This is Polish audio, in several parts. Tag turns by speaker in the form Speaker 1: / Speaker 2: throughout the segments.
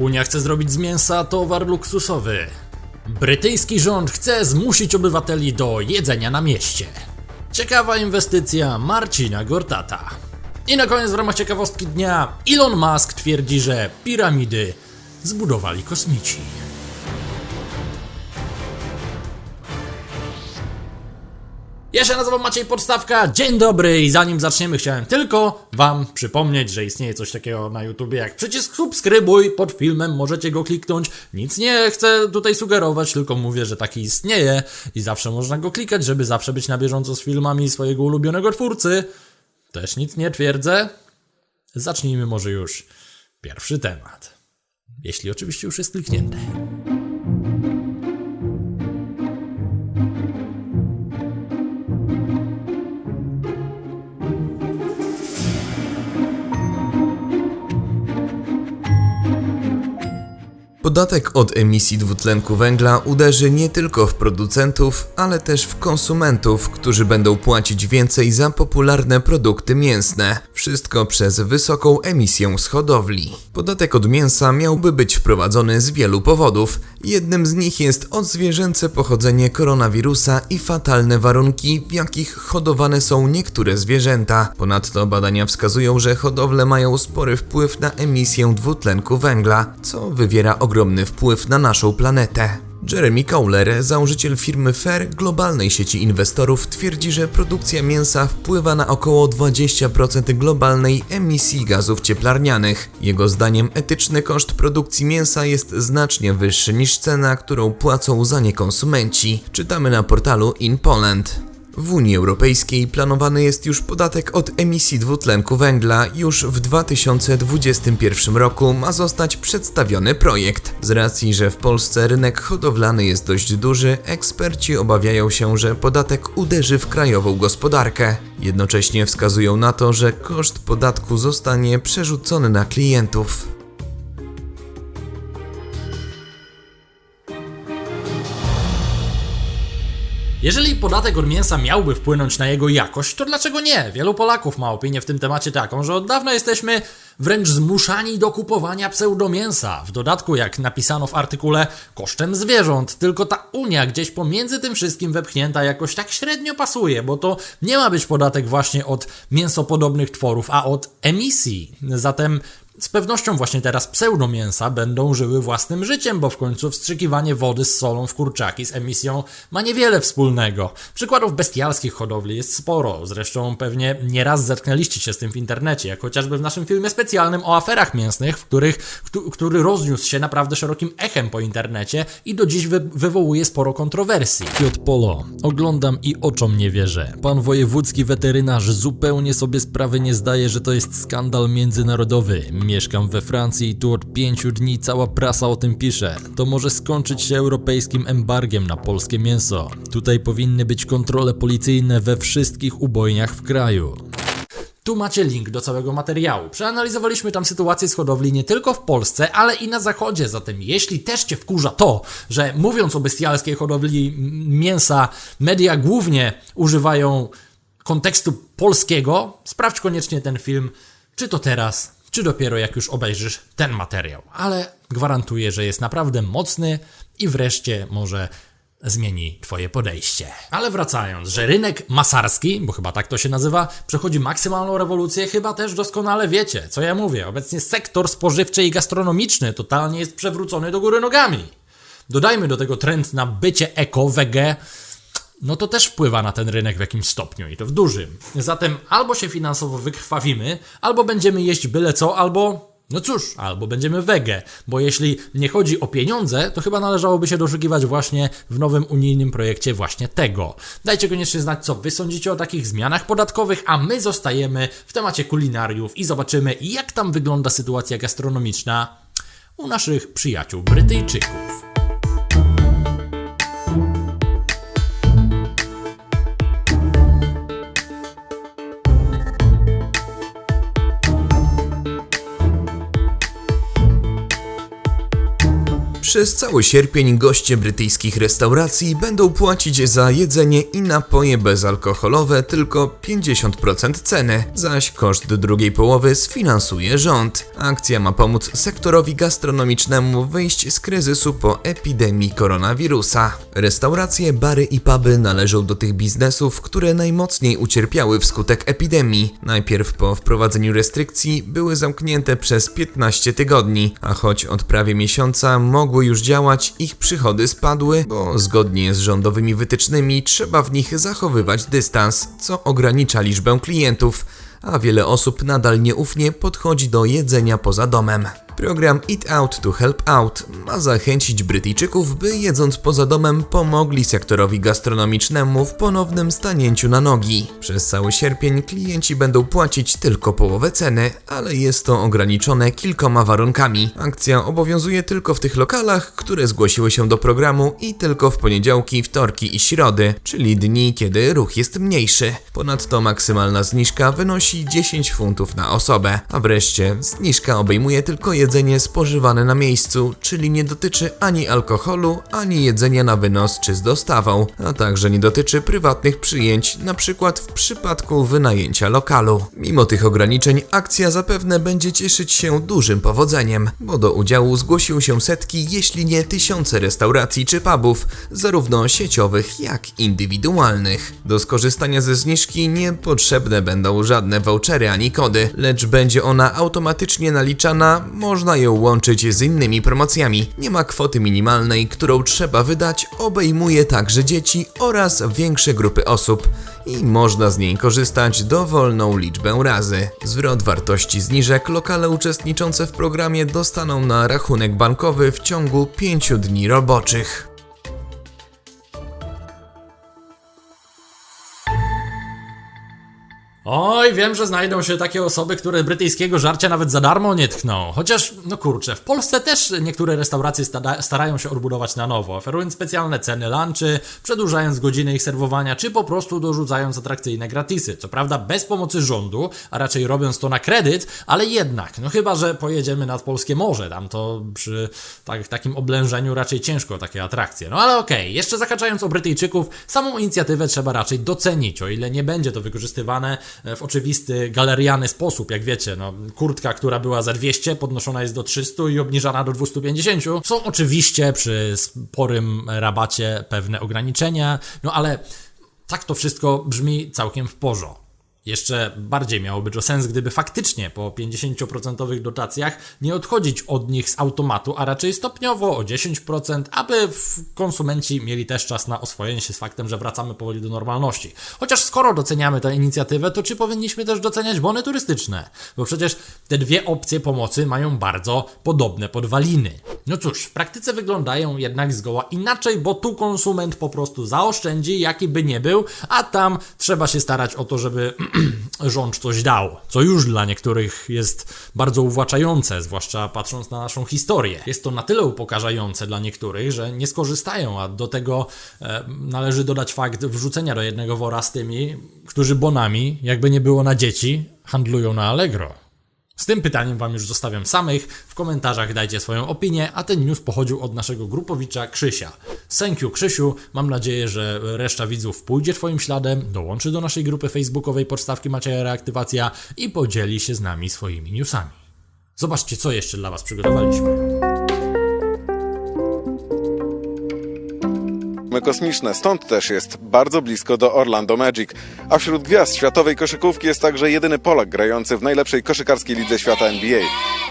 Speaker 1: Unia chce zrobić z mięsa towar luksusowy. Brytyjski rząd chce zmusić obywateli do jedzenia na mieście. Ciekawa inwestycja Marcina Gortata. I na koniec w ramach ciekawostki dnia Elon Musk twierdzi, że piramidy zbudowali kosmici. Ja się nazywam Maciej Podstawka, dzień dobry i zanim zaczniemy chciałem tylko wam przypomnieć, że istnieje coś takiego na YouTubie jak przycisk subskrybuj pod filmem, możecie go kliknąć, nic nie chcę tutaj sugerować, tylko mówię, że taki istnieje i zawsze można go klikać, żeby zawsze być na bieżąco z filmami swojego ulubionego twórcy. Też nic nie twierdzę. Zacznijmy może już pierwszy temat. Jeśli oczywiście już jest kliknięte.
Speaker 2: Podatek od emisji dwutlenku węgla uderzy nie tylko w producentów, ale też w konsumentów, którzy będą płacić więcej za popularne produkty mięsne. Wszystko przez wysoką emisję z hodowli. Podatek od mięsa miałby być wprowadzony z wielu powodów. Jednym z nich jest odzwierzęce pochodzenie koronawirusa i fatalne warunki, w jakich hodowane są niektóre zwierzęta. Ponadto badania wskazują, że hodowle mają spory wpływ na emisję dwutlenku węgla, co wywiera ogromny wpływ na naszą planetę. Jeremy Cowler, założyciel firmy Fair, globalnej sieci inwestorów, twierdzi, że produkcja mięsa wpływa na około 20% globalnej emisji gazów cieplarnianych. Jego zdaniem etyczny koszt produkcji mięsa jest znacznie wyższy niż cena, którą płacą za nie konsumenci. Czytamy na portalu In Poland. W Unii Europejskiej planowany jest już podatek od emisji dwutlenku węgla. Już w 2021 roku ma zostać przedstawiony projekt. Z racji, że w Polsce rynek hodowlany jest dość duży, eksperci obawiają się, że podatek uderzy w krajową gospodarkę. Jednocześnie wskazują na to, że koszt podatku zostanie przerzucony na klientów.
Speaker 1: Jeżeli podatek od mięsa miałby wpłynąć na jego jakość, to dlaczego nie? Wielu Polaków ma opinię w tym temacie taką, że od dawna jesteśmy wręcz zmuszani do kupowania pseudomięsa. W dodatku, jak napisano w artykule, kosztem zwierząt. Tylko ta Unia gdzieś pomiędzy tym wszystkim wepchnięta jakoś tak średnio pasuje, bo to nie ma być podatek właśnie od mięsopodobnych tworów, a od emisji. Zatem z pewnością właśnie teraz pseudomięsa będą żyły własnym życiem, bo w końcu wstrzykiwanie wody z solą w kurczaki z emisją ma niewiele wspólnego. Przykładów bestialskich hodowli jest sporo, zresztą pewnie nieraz zetknęliście się z tym w internecie, jak chociażby w naszym filmie specjalnym o aferach mięsnych, w których, któ- który rozniósł się naprawdę szerokim echem po internecie i do dziś wy- wywołuje sporo kontrowersji. Piotr Polo, oglądam i oczom nie wierzę. Pan wojewódzki weterynarz zupełnie sobie sprawy nie zdaje, że to jest skandal międzynarodowy. Mieszkam we Francji i tu od pięciu dni cała prasa o tym pisze. To może skończyć się europejskim embargiem na polskie mięso. Tutaj powinny być kontrole policyjne we wszystkich ubojniach w kraju. Tu macie link do całego materiału. Przeanalizowaliśmy tam sytuację z hodowli nie tylko w Polsce, ale i na zachodzie. Zatem jeśli też Cię wkurza to, że mówiąc o bestialskiej hodowli mięsa, media głównie używają kontekstu polskiego, sprawdź koniecznie ten film, czy to teraz, czy dopiero jak już obejrzysz ten materiał. Ale gwarantuję, że jest naprawdę mocny i wreszcie może zmieni Twoje podejście. Ale wracając, że rynek masarski, bo chyba tak to się nazywa, przechodzi maksymalną rewolucję, chyba też doskonale wiecie, co ja mówię. Obecnie sektor spożywczy i gastronomiczny totalnie jest przewrócony do góry nogami. Dodajmy do tego trend na bycie eko, wege, no to też wpływa na ten rynek w jakimś stopniu i to w dużym. Zatem albo się finansowo wykrwawimy, albo będziemy jeść byle co, albo no cóż, albo będziemy wege, bo jeśli nie chodzi o pieniądze, to chyba należałoby się doszukiwać właśnie w nowym unijnym projekcie właśnie tego. Dajcie koniecznie znać, co wy sądzicie o takich zmianach podatkowych, a my zostajemy w temacie kulinariów i zobaczymy, jak tam wygląda sytuacja gastronomiczna u naszych przyjaciół Brytyjczyków.
Speaker 2: Przez cały sierpień goście brytyjskich restauracji będą płacić za jedzenie i napoje bezalkoholowe tylko 50% ceny, zaś koszt drugiej połowy sfinansuje rząd. Akcja ma pomóc sektorowi gastronomicznemu wyjść z kryzysu po epidemii koronawirusa. Restauracje, bary i puby należą do tych biznesów, które najmocniej ucierpiały wskutek epidemii. Najpierw po wprowadzeniu restrykcji były zamknięte przez 15 tygodni, a choć od prawie miesiąca mogły już działać, ich przychody spadły, bo zgodnie z rządowymi wytycznymi trzeba w nich zachowywać dystans, co ogranicza liczbę klientów, a wiele osób nadal nieufnie podchodzi do jedzenia poza domem. Program Eat Out to Help Out ma zachęcić Brytyjczyków, by jedząc poza domem pomogli sektorowi gastronomicznemu w ponownym stanięciu na nogi. Przez cały sierpień klienci będą płacić tylko połowę ceny, ale jest to ograniczone kilkoma warunkami. Akcja obowiązuje tylko w tych lokalach, które zgłosiły się do programu i tylko w poniedziałki, wtorki i środy, czyli dni, kiedy ruch jest mniejszy. Ponadto maksymalna zniżka wynosi 10 funtów na osobę, a wreszcie zniżka obejmuje tylko jedzenie spożywane na miejscu, czyli nie dotyczy ani alkoholu, ani jedzenia na wynos czy z dostawą, a także nie dotyczy prywatnych przyjęć, np. w przypadku wynajęcia lokalu. Mimo tych ograniczeń akcja zapewne będzie cieszyć się dużym powodzeniem, bo do udziału zgłosiły się setki, jeśli nie tysiące restauracji czy pubów, zarówno sieciowych jak indywidualnych. Do skorzystania ze zniżki nie potrzebne będą żadne vouchery ani kody, lecz będzie ona automatycznie naliczana, można ją łączyć z innymi promocjami. Nie ma kwoty minimalnej, którą trzeba wydać, obejmuje także dzieci oraz większe grupy osób i można z niej korzystać dowolną liczbę razy. Zwrot wartości zniżek lokale uczestniczące w programie dostaną na rachunek bankowy w ciągu 5 dni roboczych.
Speaker 1: Oj, wiem, że znajdą się takie osoby, które brytyjskiego żarcia nawet za darmo nie tkną. Chociaż, no kurczę, w Polsce też niektóre restauracje starają się odbudować na nowo, oferując specjalne ceny lunchy, przedłużając godziny ich serwowania, czy po prostu dorzucając atrakcyjne gratisy. Co prawda bez pomocy rządu, a raczej robiąc to na kredyt, ale jednak, no chyba, że pojedziemy nad polskie morze, tam to przy tak, takim oblężeniu raczej ciężko takie atrakcje. No ale okej, jeszcze zakaczając o Brytyjczyków, samą inicjatywę trzeba raczej docenić, o ile nie będzie to wykorzystywane w oczywisty, galeriany sposób, jak wiecie, no, kurtka, która była za 200, podnoszona jest do 300 i obniżana do 250. Są oczywiście przy sporym rabacie pewne ograniczenia, no ale tak to wszystko brzmi całkiem w porządku. Jeszcze bardziej miałoby to sens, gdyby faktycznie po 50% dotacjach nie odchodzić od nich z automatu, a raczej stopniowo o 10%, aby konsumenci mieli też czas na oswojenie się z faktem, że wracamy powoli do normalności. Chociaż skoro doceniamy tę inicjatywę, to czy powinniśmy też doceniać bony turystyczne? Bo przecież te dwie opcje pomocy mają bardzo podobne podwaliny. No cóż, w praktyce wyglądają jednak zgoła inaczej, bo tu konsument po prostu zaoszczędzi, jaki by nie był, a tam trzeba się starać o to, żeby rząd coś dał, co już dla niektórych jest bardzo uwłaczające, zwłaszcza patrząc na naszą historię. Jest to na tyle upokarzające dla niektórych, że nie skorzystają, a do tego e, należy dodać fakt wrzucenia do jednego wora z tymi, którzy bonami, jakby nie było na dzieci, handlują na Allegro. Z tym pytaniem Wam już zostawiam samych. W komentarzach dajcie swoją opinię, a ten news pochodził od naszego grupowicza Krzysia. Thank you Krzysiu, mam nadzieję, że reszta widzów pójdzie Twoim śladem, dołączy do naszej grupy facebookowej podstawki Macieja Reaktywacja i podzieli się z nami swoimi newsami. Zobaczcie, co jeszcze dla Was przygotowaliśmy.
Speaker 3: Kosmiczne, stąd też jest bardzo blisko do Orlando Magic. A wśród gwiazd światowej koszykówki jest także jedyny Polak grający w najlepszej koszykarskiej lidze świata NBA.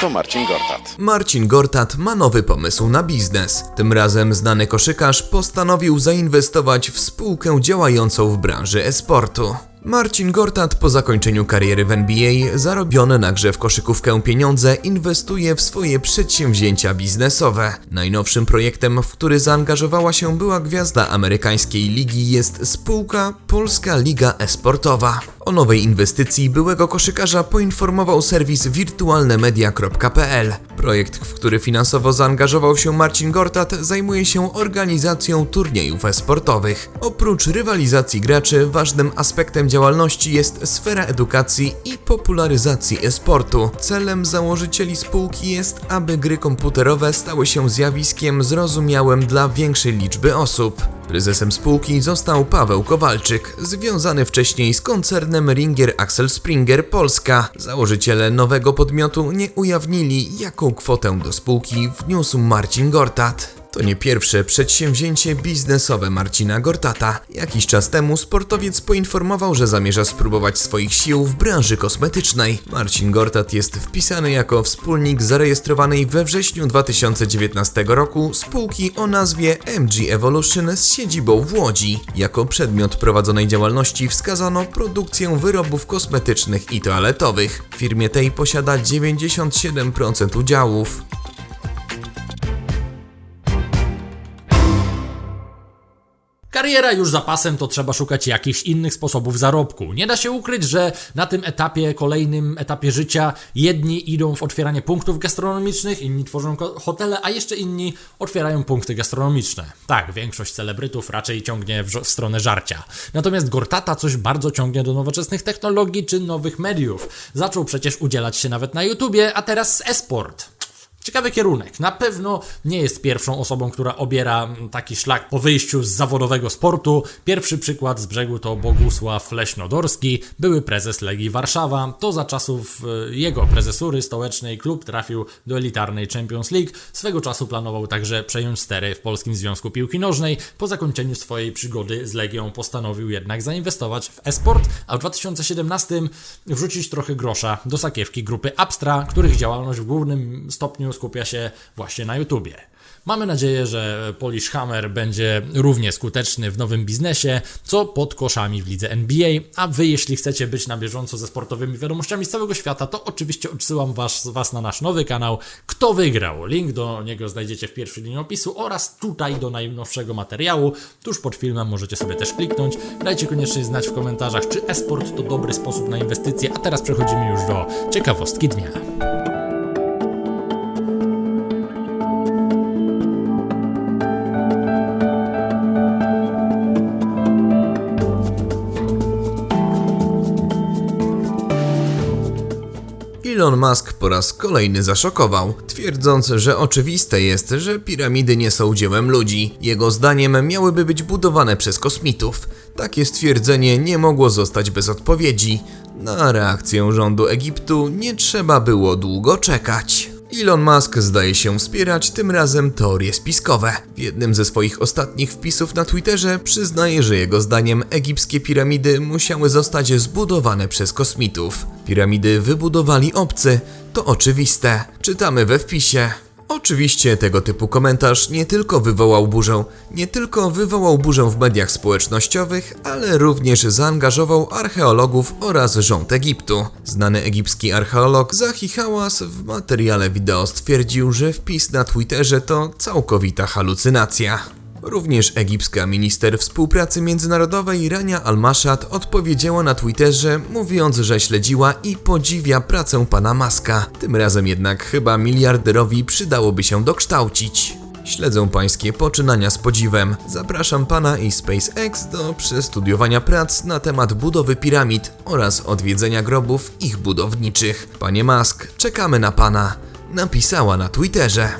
Speaker 3: To Marcin Gortat.
Speaker 2: Marcin Gortat ma nowy pomysł na biznes. Tym razem znany koszykarz postanowił zainwestować w spółkę działającą w branży e-sportu. Marcin Gortat po zakończeniu kariery w NBA zarobione na grze w koszykówkę pieniądze inwestuje w swoje przedsięwzięcia biznesowe. Najnowszym projektem, w który zaangażowała się była gwiazda amerykańskiej ligi jest spółka Polska Liga Esportowa. O nowej inwestycji byłego koszykarza poinformował serwis wirtualnemedia.pl. Projekt, w który finansowo zaangażował się Marcin Gortat, zajmuje się organizacją turniejów e-sportowych. Oprócz rywalizacji graczy, ważnym aspektem działalności jest sfera edukacji i popularyzacji e-sportu. Celem założycieli spółki jest, aby gry komputerowe stały się zjawiskiem zrozumiałym dla większej liczby osób. Prezesem spółki został Paweł Kowalczyk, związany wcześniej z koncernem Ringer Axel Springer Polska. Założyciele nowego podmiotu nie ujawnili, jaką kwotę do spółki wniósł Marcin Gortat. To nie pierwsze przedsięwzięcie biznesowe Marcina Gortata. Jakiś czas temu sportowiec poinformował, że zamierza spróbować swoich sił w branży kosmetycznej. Marcin Gortat jest wpisany jako wspólnik zarejestrowanej we wrześniu 2019 roku spółki o nazwie MG Evolution z siedzibą w Łodzi. Jako przedmiot prowadzonej działalności wskazano produkcję wyrobów kosmetycznych i toaletowych. W firmie tej posiada 97% udziałów.
Speaker 1: Kariera już za pasem, to trzeba szukać jakichś innych sposobów zarobku. Nie da się ukryć, że na tym etapie, kolejnym etapie życia, jedni idą w otwieranie punktów gastronomicznych, inni tworzą hotele, a jeszcze inni otwierają punkty gastronomiczne. Tak, większość celebrytów raczej ciągnie w, w stronę żarcia. Natomiast Gortata coś bardzo ciągnie do nowoczesnych technologii czy nowych mediów. Zaczął przecież udzielać się nawet na YouTubie, a teraz e-sport. Ciekawy kierunek. Na pewno nie jest pierwszą osobą, która obiera taki szlak po wyjściu z zawodowego sportu. Pierwszy przykład z brzegu to Bogusław Leśnodorski, były prezes Legii Warszawa. To za czasów e, jego prezesury stołecznej klub trafił do elitarnej Champions League. Swego czasu planował także przejąć stery w Polskim Związku Piłki Nożnej. Po zakończeniu swojej przygody z Legią postanowił jednak zainwestować w e-sport, a w 2017 wrzucić trochę grosza do sakiewki grupy Abstra, których działalność w głównym stopniu skupia się właśnie na YouTubie. Mamy nadzieję, że Polish Hammer będzie równie skuteczny w nowym biznesie, co pod koszami w lidze NBA. A wy, jeśli chcecie być na bieżąco ze sportowymi wiadomościami z całego świata, to oczywiście odsyłam was, was na nasz nowy kanał Kto Wygrał. Link do niego znajdziecie w pierwszej linii opisu oraz tutaj do najnowszego materiału. Tuż pod filmem możecie sobie też kliknąć. Dajcie koniecznie znać w komentarzach, czy e-sport to dobry sposób na inwestycje. A teraz przechodzimy już do ciekawostki dnia.
Speaker 2: Elon Musk po raz kolejny zaszokował, twierdząc, że oczywiste jest, że piramidy nie są dziełem ludzi. Jego zdaniem miałyby być budowane przez kosmitów. Takie stwierdzenie nie mogło zostać bez odpowiedzi. Na reakcję rządu Egiptu nie trzeba było długo czekać. Elon Musk zdaje się wspierać tym razem teorie spiskowe. W jednym ze swoich ostatnich wpisów na Twitterze przyznaje, że jego zdaniem egipskie piramidy musiały zostać zbudowane przez kosmitów. Piramidy wybudowali obcy, to oczywiste. Czytamy we wpisie. Oczywiście tego typu komentarz nie tylko wywołał burzę, nie tylko wywołał burzę w mediach społecznościowych, ale również zaangażował archeologów oraz rząd Egiptu. Znany egipski archeolog Zahi Hałas w materiale wideo stwierdził, że wpis na Twitterze to całkowita halucynacja. Również egipska minister współpracy międzynarodowej Rania Al-Mashad odpowiedziała na Twitterze, mówiąc, że śledziła i podziwia pracę pana Maska. Tym razem jednak chyba miliarderowi przydałoby się dokształcić. Śledzę pańskie poczynania z podziwem. Zapraszam pana i SpaceX do przestudiowania prac na temat budowy piramid oraz odwiedzenia grobów ich budowniczych. Panie Musk, czekamy na pana. Napisała na Twitterze.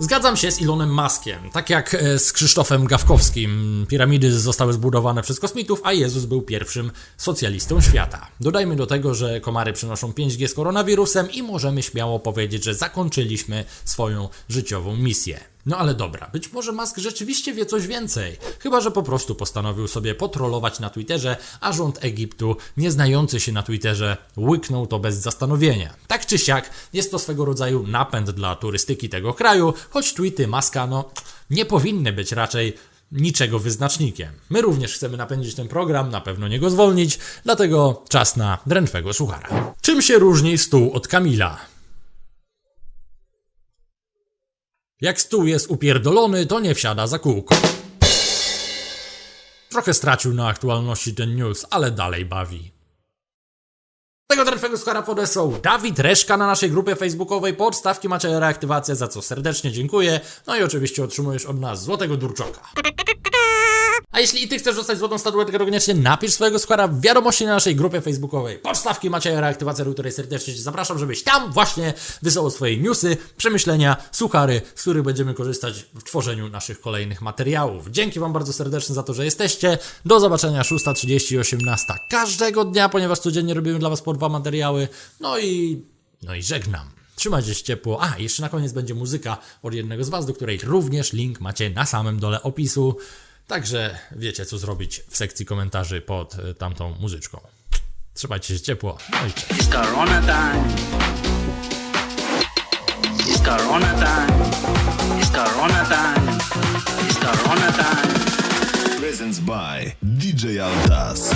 Speaker 1: Zgadzam się z Elonem Muskiem. Tak jak e, z Krzysztofem Gawkowskim. Piramidy zostały zbudowane przez kosmitów, a Jezus był pierwszym socjalistą świata. Dodajmy do tego, że komary przynoszą 5G z koronawirusem i możemy śmiało powiedzieć, że zakończyliśmy swoją życiową misję. No ale dobra, być może Musk rzeczywiście wie coś więcej. Chyba, że po prostu postanowił sobie potrolować na Twitterze, a rząd Egiptu, nie znający się na Twitterze, łyknął to bez zastanowienia. Tak czy siak, jest to swego rodzaju napęd dla turystyki tego kraju, choć tweety Muska, no, nie powinny być raczej niczego wyznacznikiem. My również chcemy napędzić ten program, na pewno nie go zwolnić, dlatego czas na drętwego suchara. Czym się różni stół od Kamila? Jak stół jest upierdolony, to nie wsiada za kółko. Trochę stracił na aktualności ten news, ale dalej bawi. Tego drętwego skara podesłał Dawid Reszka na naszej grupie facebookowej. Podstawki macie reaktywację, za co serdecznie dziękuję. No i oczywiście otrzymujesz od nas złotego durczoka. A jeśli i ty chcesz dostać złotą statuetkę, to koniecznie napisz swojego składa w wiadomości na naszej grupie facebookowej. Podstawki Macieja Reaktywacja, do której serdecznie cię zapraszam, żebyś tam właśnie wysłał swoje newsy, przemyślenia, suchary, z których będziemy korzystać w tworzeniu naszych kolejnych materiałów. Dzięki wam bardzo serdecznie za to, że jesteście. Do zobaczenia 6.30 i 18 każdego dnia, ponieważ codziennie robimy dla was po dwa materiały. No i... no i żegnam. Trzymajcie się ciepło. A, jeszcze na koniec będzie muzyka od jednego z Was, do której również link macie na samym dole opisu. Także wiecie, co zrobić w sekcji komentarzy pod e, tamtą muzyczką. Trzymajcie się ciepło. No i cześć.
Speaker 4: It's Corona time. It's Corona time. It's Corona time. It's Corona time.
Speaker 5: Presents by DJ Altas.